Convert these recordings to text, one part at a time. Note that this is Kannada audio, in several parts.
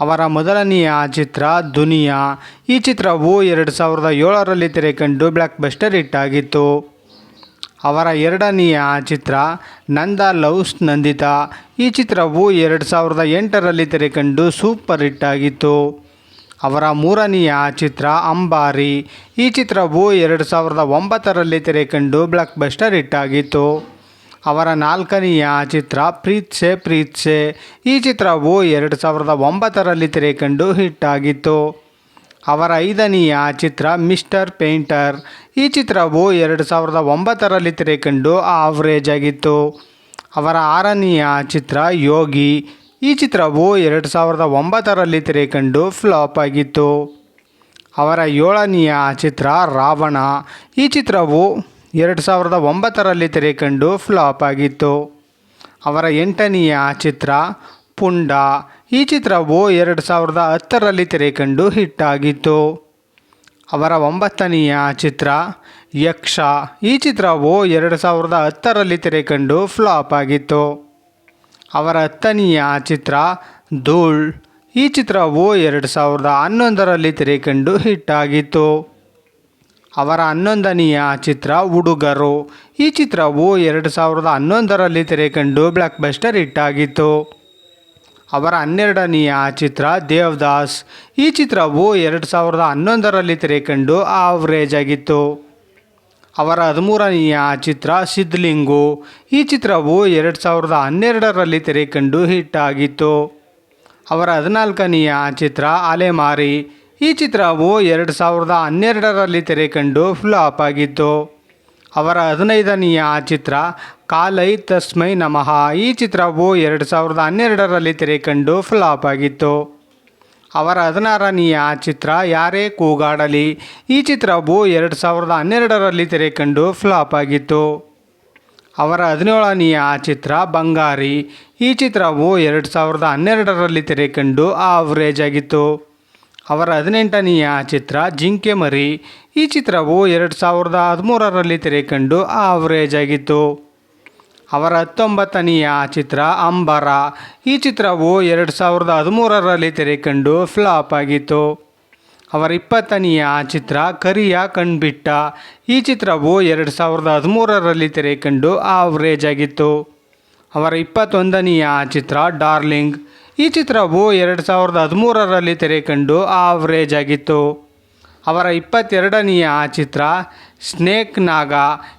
ಅವರ ಮೊದಲನೆಯ ಚಿತ್ರ ದುನಿಯಾ. ಈ ಚಿತ್ರವು ಎರಡು ಸಾವಿರದ ಏಳರಲ್ಲಿ ತೆರೆಕಂಡು ಬ್ಲ್ಯಾಕ್ ಬಸ್ಟರ್ ಹಿಟ್ ಆಗಿತ್ತು ಅವರ ಎರಡನೆಯ ಚಿತ್ರ ನಂದ ಲವ್ಸ್ ನಂದಿತಾ. ಈ ಚಿತ್ರವು ಎರಡು ಸಾವಿರದ ಎಂಟರಲ್ಲಿ ತೆರೆಕಂಡು ಸೂಪರ್ ಹಿಟ್ ಆಗಿತ್ತು ಅವರ ಮೂರನೆಯ ಚಿತ್ರ ಅಂಬಾರಿ. ಈ ಚಿತ್ರವು ಎರಡು ಸಾವಿರದ ಒಂಬತ್ತರಲ್ಲಿ ತೆರೆಕಂಡು ಬ್ಲಾಕ್ ಬಸ್ಟರ್ ಹಿಟ್ ಆಗಿತ್ತು ಅವರ ನಾಲ್ಕನೆಯ ಚಿತ್ರ ಪ್ರೀತ್ಸೆ ಪ್ರೀತ್ಸೆ ಈ ಚಿತ್ರವು ಎರಡು ಸಾವಿರದ ಒಂಬತ್ತರಲ್ಲಿ ತೆರೆಕಂಡು ಹಿಟ್ ಆಗಿತ್ತು. ಅವರ ಐದನೆಯ ಚಿತ್ರ, ಮಿಸ್ಟರ್ ಪೇಂಟರ್. ಈ ಚಿತ್ರವು ಎರಡು ಸಾವಿರದ ಒಂಬತ್ತರಲ್ಲಿ ತೆರೆಕಂಡು ಆವ್ರೇಜ್ ಆಗಿತ್ತು. ಅವರ ಆರನೆಯ ಚಿತ್ರ, ಯೋಗಿ. ಈ ಚಿತ್ರವು ಎರಡು ಸಾವಿರದ ಒಂಬತ್ತರಲ್ಲಿ ತೆರೆಕಂಡು ಫ್ಲಾಪ್ ಆಗಿತ್ತು. ಅವರ ಏಳನೆಯ ಚಿತ್ರ, ರಾವಣ. ಈ ಚಿತ್ರವು ಎರಡು ಸಾವಿರದ ಒಂಬತ್ತರಲ್ಲಿ ತೆರೆಕಂಡು ಫ್ಲಾಪ್ ಆಗಿತ್ತು. ಅವರ ಎಂಟನೆಯ ಚಿತ್ರ ಪುಂಡ. ಈ ಚಿತ್ರವು ಎರಡು ಸಾವಿರದ ಹತ್ತರಲ್ಲಿ ತೆರೆಕಂಡು ಹಿಟ್ ಆಗಿತ್ತು. ಅವರ ಒಂಬತ್ತನೆಯ ಚಿತ್ರ ಯಕ್ಷ. ಈ ಚಿತ್ರವು ಎರಡು ಸಾವಿರದ ಹತ್ತರಲ್ಲಿ ತೆರೆಕಂಡು ಫ್ಲಾಪ್ ಆಗಿತ್ತು. ಅವರ ಹತ್ತನೆಯ ಚಿತ್ರ ಧೂಳ್. ಈ ಚಿತ್ರವು ಎರಡು ಸಾವಿರದ ಹನ್ನೊಂದರಲ್ಲಿ ತೆರೆಕಂಡು ಹಿಟ್ ಆಗಿತ್ತು. ಅವರ ಹನ್ನೊಂದನೆಯ ಚಿತ್ರ ಹುಡುಗರು ಈ ಚಿತ್ರವು ಎರಡು ಸಾವಿರದ ಹನ್ನೊಂದರಲ್ಲಿ ತೆರೆಕಂಡು ಬ್ಲಾಕ್ ಬಸ್ಟರ್ ಹಿಟ್ ಆಗಿತ್ತು. ಅವರ ಹನ್ನೆರಡನೆಯ ಚಿತ್ರ ದೇವದಾಸ್. ಈ ಚಿತ್ರವು ಎರಡು ಸಾವಿರದ ಹನ್ನೊಂದರಲ್ಲಿ ತೆರೆಕಂಡು ಆವ್ರೇಜ್ ಆಗಿತ್ತು. ಅವರ ಹದಿಮೂರನೆಯ ಚಿತ್ರ ಸಿದ್ಲಿಂಗು ಈ ಚಿತ್ರವು ಎರಡು ಸಾವಿರದ ಹನ್ನೆರಡರಲ್ಲಿ ತೆರೆಕಂಡು ಹಿಟ್ ಆಗಿತ್ತು. ಅವರ ಹದಿನಾಲ್ಕನೆಯ ಚಿತ್ರ ಅಲೆಮಾರಿ. ಈ ಚಿತ್ರವು ಎರಡು ಸಾವಿರದ ಹನ್ನೆರಡರಲ್ಲಿ ತೆರೆಕಂಡು ಫ್ಲಾಪ್ ಆಗಿತ್ತು. ಅವರ ಹದಿನೈದನೆಯ ಚಿತ್ರ, ಕಾಲೈ ತಸ್ಮೈ ನಮಃ, ಈ ಚಿತ್ರವು ಎರಡು ಸಾವಿರದ ಹನ್ನೆರಡರಲ್ಲಿ ತೆರೆಕಂಡು ಫ್ಲಾಪ್ ಆಗಿತ್ತು. ಅವರ ಹದಿನಾರನೆಯ ಚಿತ್ರ, ಯಾರೇ ಕೂಗಾಡಲಿ, ಈ ಚಿತ್ರವು ಎರಡು ಸಾವಿರದ ಹನ್ನೆರಡರಲ್ಲಿ ತೆರೆಕಂಡು ಫ್ಲಾಪ್ ಆಗಿತ್ತು. ಅವರ ಹದಿನೇಳನೆಯ ಚಿತ್ರ, ಬಂಗಾರಿ, ಈ ಚಿತ್ರವು ಎರಡು ಸಾವಿರದ ಹನ್ನೆರಡರಲ್ಲಿ ತೆರೆಕಂಡು ಆವ್ರೇಜ್ ಆಗಿತ್ತು. ಅವರ ಹದಿನೆಂಟನೆಯ ಚಿತ್ರ ಜಿಂಕೆ ಮರಿ. ಈ ಚಿತ್ರವು ಎರಡು ಸಾವಿರದ ಹದಿಮೂರರಲ್ಲಿ ತೆರೆಕಂಡು ಆವರೇಜ್ ಆಗಿತ್ತು. ಅವರ ಹತ್ತೊಂಬತ್ತನೆಯ ಚಿತ್ರ ಅಂಬರ. ಈ ಚಿತ್ರವು ಎರಡು ಸಾವಿರದ ಹದಿಮೂರರಲ್ಲಿ ತೆರೆಕಂಡು ಫ್ಲಾಪ್ ಆಗಿತ್ತು. ಅವರ ಇಪ್ಪತ್ತನೆಯ ಚಿತ್ರ ಕರಿಯ ಕಣ್ಬಿಟ್ಟ. ಈ ಚಿತ್ರವು ಎರಡು ಸಾವಿರದ ಹದಿಮೂರರಲ್ಲಿ ತೆರೆಕಂಡು ಆವರೇಜ್ ಆಗಿತ್ತು. ಅವರ ಇಪ್ಪತ್ತೊಂದನೆಯ ಚಿತ್ರ ಡಾರ್ಲಿಂಗ್. ಈ ಚಿತ್ರವು ಎರಡು ಸಾವಿರದ ಹದಿಮೂರರಲ್ಲಿ ತೆರೆಕಂಡು ಆವ್ರೇಜ್ ಆಗಿತ್ತು. ಅವರ ಇಪ್ಪತ್ತೆರಡನೆಯ ಚಿತ್ರ ಸ್ನೇಕ್ ನಾಗ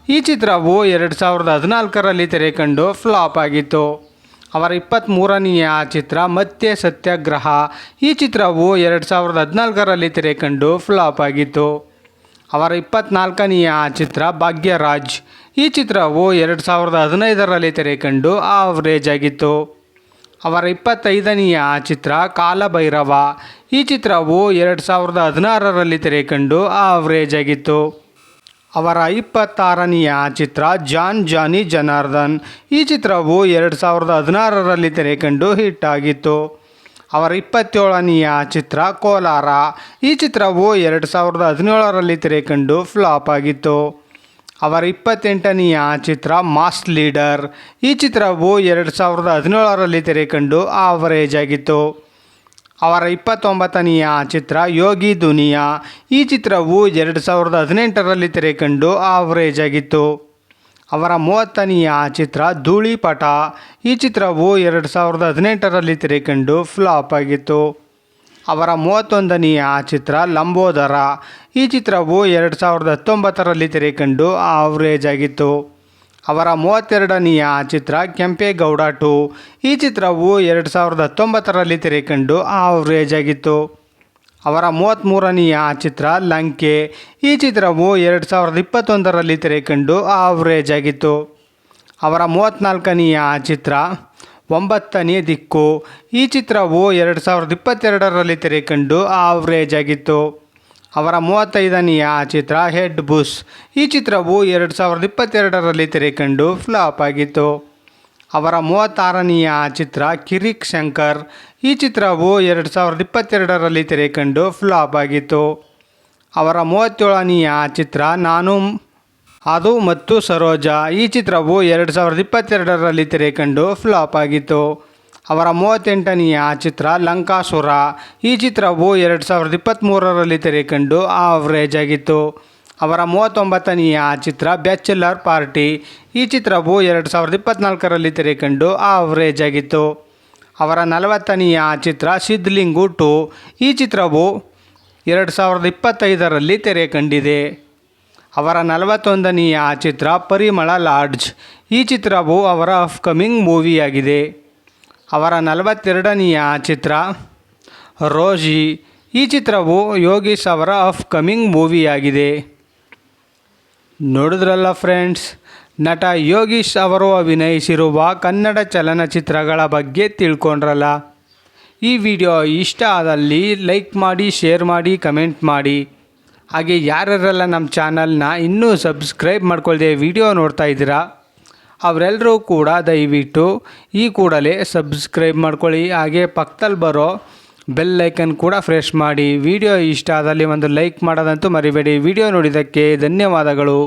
ಈ ಚಿತ್ರವು ಎರಡು ಸಾವಿರದ ಹದಿನಾಲ್ಕರಲ್ಲಿ ತೆರೆಕಂಡು ಫ್ಲಾಪ್ ಆಗಿತ್ತು. ಅವರ ಇಪ್ಪತ್ತ್ಮೂರನೆಯ ಚಿತ್ರ, ಮತ್ತೆ ಸತ್ಯಾಗ್ರಹ. ಈ ಚಿತ್ರವು ಎರಡು ಸಾವಿರದ ಹದಿನಾಲ್ಕರಲ್ಲಿ ತೆರೆಕಂಡು ಫ್ಲಾಪ್ ಆಗಿತ್ತು. ಅವರ ಇಪ್ಪತ್ನಾಲ್ಕನೆಯ ಚಿತ್ರ, ಭಾಗ್ಯರಾಜ್. ಈ ಚಿತ್ರವು ಎರಡು ಸಾವಿರದ ಹದಿನೈದರಲ್ಲಿ ತೆರೆಕಂಡು ಆವ್ರೇಜ್ ಆಗಿತ್ತು. ಅವರ ಇಪ್ಪತ್ತೈದನೆಯ ಚಿತ್ರ ಕಾಲಭೈರವ. ಈ ಚಿತ್ರವು ಎರಡು ಸಾವಿರದ ಹದಿನಾರರಲ್ಲಿ ತೆರೆಕಂಡು ಆವರೇಜ್ ಆಗಿತ್ತು ಅವರ ಇಪ್ಪತ್ತಾರನೆಯ ಚಿತ್ರ ಜಾನ್ ಜಾನಿ ಜನಾರ್ದನ್. ಈ ಚಿತ್ರವು ಎರಡು ಸಾವಿರದ ಹದಿನಾರರಲ್ಲಿ ತೆರೆಕಂಡು ಹಿಟ್ ಆಗಿತ್ತು. ಅವರ ಇಪ್ಪತ್ತೇಳನೆಯ ಚಿತ್ರ ಕೋಲಾರ. ಈ ಚಿತ್ರವು ಎರಡು ಸಾವಿರದ ಹದಿನೇಳರಲ್ಲಿ ತೆರೆಕಂಡು ಫ್ಲಾಪ್ ಆಗಿತ್ತು. ಅವರ ಇಪ್ಪತ್ತೆಂಟನೆಯ ಚಿತ್ರ ಮಾಸ್ ಲೀಡರ್ ಈ ಚಿತ್ರವು ಎರಡು ಸಾವಿರದ ಹದಿನೇಳರಲ್ಲಿ ತೆರೆಕಂಡು ಆವರೇಜ್ ಆಗಿತ್ತು ಅವರ ಇಪ್ಪತ್ತೊಂಬತ್ತನೆಯ ಚಿತ್ರ, ಯೋಗಿ ದುನಿಯಾ. ಈ ಚಿತ್ರವು ಎರಡು ಸಾವಿರದ ಹದಿನೆಂಟರಲ್ಲಿ ತೆರೆಕಂಡು ಆವರೇಜ್ ಆಗಿತ್ತು ಅವರ ಮೂವತ್ತನೆಯ ಚಿತ್ರ, ಧೂಳಿಪಟ. ಈ ಚಿತ್ರವು ಎರಡು ಸಾವಿರದ ಹದಿನೆಂಟರಲ್ಲಿ ತೆರೆಕಂಡು ಫ್ಲಾಪ್ ಆಗಿತ್ತು. ಅವರ ಮೂವತ್ತೊಂದನೆಯ ಚಿತ್ರ ಲಂಬೋದರ. ಈ ಚಿತ್ರವು ಎರಡು ಸಾವಿರದ ಹತ್ತೊಂಬತ್ತರಲ್ಲಿ ತೆರೆಕಂಡು ಆವ್ರೇಜ್ ಆಗಿತ್ತು. ಅವರ ಮೂವತ್ತೆರಡನೆಯ ಚಿತ್ರ ಕೆಂಪೇಗೌಡ ಟು. ಈ ಚಿತ್ರವು ಎರಡು ಸಾವಿರದ ಹತ್ತೊಂಬತ್ತರಲ್ಲಿ ತೆರೆಕಂಡು ಆವ್ರೇಜ್ ಆಗಿತ್ತು. ಅವರ ಮೂವತ್ತ್ಮೂರನೆಯ ಚಿತ್ರ ಲಂಕೆ. ಈ ಚಿತ್ರವು ಎರಡು ಸಾವಿರದ ಇಪ್ಪತ್ತೊಂದರಲ್ಲಿ ತೆರೆಕಂಡು ಆವ್ರೇಜ್ ಆಗಿತ್ತು. ಅವರ ಮೂವತ್ತ್ನಾಲ್ಕನೆಯ ಚಿತ್ರ ಒಂಬತ್ತನೇ ದಿಕ್ಕು. ಈ ಚಿತ್ರವು ಎರಡು ಸಾವಿರದ ಇಪ್ಪತ್ತೆರಡರಲ್ಲಿ ತೆರೆಕಂಡು ಆವ್ರೇಜ್ ಆಗಿತ್ತು. ಅವರ ಮೂವತ್ತೈದನೆಯ ಚಿತ್ರ ಹೆಡ್ ಬುಸ್ ಈ ಚಿತ್ರವು ಎರಡು ಸಾವಿರದ ಇಪ್ಪತ್ತೆರಡರಲ್ಲಿ ತೆರೆಕಂಡು ಫ್ಲಾಪ್ ಆಗಿತ್ತು. ಅವರ ಮೂವತ್ತಾರನೆಯ ಚಿತ್ರ ಕಿರಿಕ್ ಶಂಕರ್ ಈ ಚಿತ್ರವು ಎರಡು ಸಾವಿರದ ಇಪ್ಪತ್ತೆರಡರಲ್ಲಿ ತೆರೆಕಂಡು ಫ್ಲಾಪ್ ಆಗಿತ್ತು. ಅವರ ಮೂವತ್ತೇಳನೆಯ ಚಿತ್ರ ನಾನು ಅದು ಮತ್ತು ಸರೋಜಾ ಈ ಚಿತ್ರವು ಎರಡು ಸಾವಿರದ ಇಪ್ಪತ್ತೆರಡರಲ್ಲಿ ತೆರೆಕಂಡು ಫ್ಲಾಪ್ ಆಗಿತ್ತು. ಅವರ ಮೂವತ್ತೆಂಟನೆಯ ಚಿತ್ರ ಲಂಕಾಸುರ. ಈ ಚಿತ್ರವು ಎರಡು ಸಾವಿರದ ಇಪ್ಪತ್ತ್ಮೂರರಲ್ಲಿ ತೆರೆಕಂಡು ಆವ್ರೇಜ್ ಆಗಿತ್ತು. ಅವರ ಮೂವತ್ತೊಂಬತ್ತನೆಯ ಚಿತ್ರ ಬ್ಯಾಚುಲರ್ ಪಾರ್ಟಿ ಈ ಚಿತ್ರವು ಎರಡು ಸಾವಿರದ ಇಪ್ಪತ್ತ್ನಾಲ್ಕರಲ್ಲಿ ತೆರೆಕಂಡು ಆವ್ರೇಜ್ ಆಗಿತ್ತು. ಅವರ ನಲವತ್ತನೆಯ ಚಿತ್ರ ಸಿದ್ಲಿಂಗು ಟು ಈ ಚಿತ್ರವು ಎರಡು ಸಾವಿರದ ಇಪ್ಪತ್ತೈದರಲ್ಲಿ ತೆರೆ ಕಂಡಿದೆ ಅವರ ನಲವತ್ತೊಂದನೆಯ ಚಿತ್ರ ಪರಿಮಳ ಲಾಡ್ಜ್. ಈ ಚಿತ್ರವು ಅವರ ಅಪ್ಕಮಿಂಗ್ ಮೂವಿಯಾಗಿದೆ ಅವರ ನಲವತ್ತೆರಡನೆಯ ಚಿತ್ರ ರೋಜಿ. ಈ ಚಿತ್ರವು ಯೋಗೀಶ್ ಅವರ ಅಪ್ಕಮಿಂಗ್ ಮೂವಿಯಾಗಿದೆ ನೋಡಿದ್ರಲ್ಲ ಫ್ರೆಂಡ್ಸ್ ನಟ ಯೋಗೀಶ್ ಅವರು ಅಭಿನಯಿಸಿರುವ ಕನ್ನಡ ಚಲನಚಿತ್ರಗಳ ಬಗ್ಗೆ ತಿಳ್ಕೊಂಡ್ರಲ್ಲ. ಈ ವಿಡಿಯೋ ಇಷ್ಟ ಆದಲ್ಲಿ ಲೈಕ್ ಮಾಡಿ ಶೇರ್ ಮಾಡಿ ಕಮೆಂಟ್ ಮಾಡಿ. ಹಾಗೆ ಯಾರ್ಯಾರೆಲ್ಲ ನಮ್ಮ ಚಾನಲ್ನ ಇನ್ನೂ ಸಬ್ಸ್ಕ್ರೈಬ್ ಮಾಡ್ಕೊಳ್ದೆ ವಿಡಿಯೋ ನೋಡ್ತಾ ಇದ್ದೀರಾ ಅವರೆಲ್ಲರೂ ಕೂಡ ದಯವಿಟ್ಟು ಈ ಕೂಡಲೇ ಸಬ್ಸ್ಕ್ರೈಬ್ ಮಾಡ್ಕೊಳ್ಳಿ. ಹಾಗೆ ಪಕ್ಕದಲ್ಲಿ ಬರೋ ಬೆಲ್ ಐಕನ್ ಕೂಡ ಫ್ರೆಶ್ ಮಾಡಿ. ವಿಡಿಯೋ ಇಷ್ಟ ಆದಲ್ಲಿ ಒಂದು ಲೈಕ್ ಮಾಡೋದಂತೂ ಮರಿಬೇಡಿ. ವಿಡಿಯೋ ನೋಡಿದ್ದಕ್ಕೆ ಧನ್ಯವಾದಗಳು.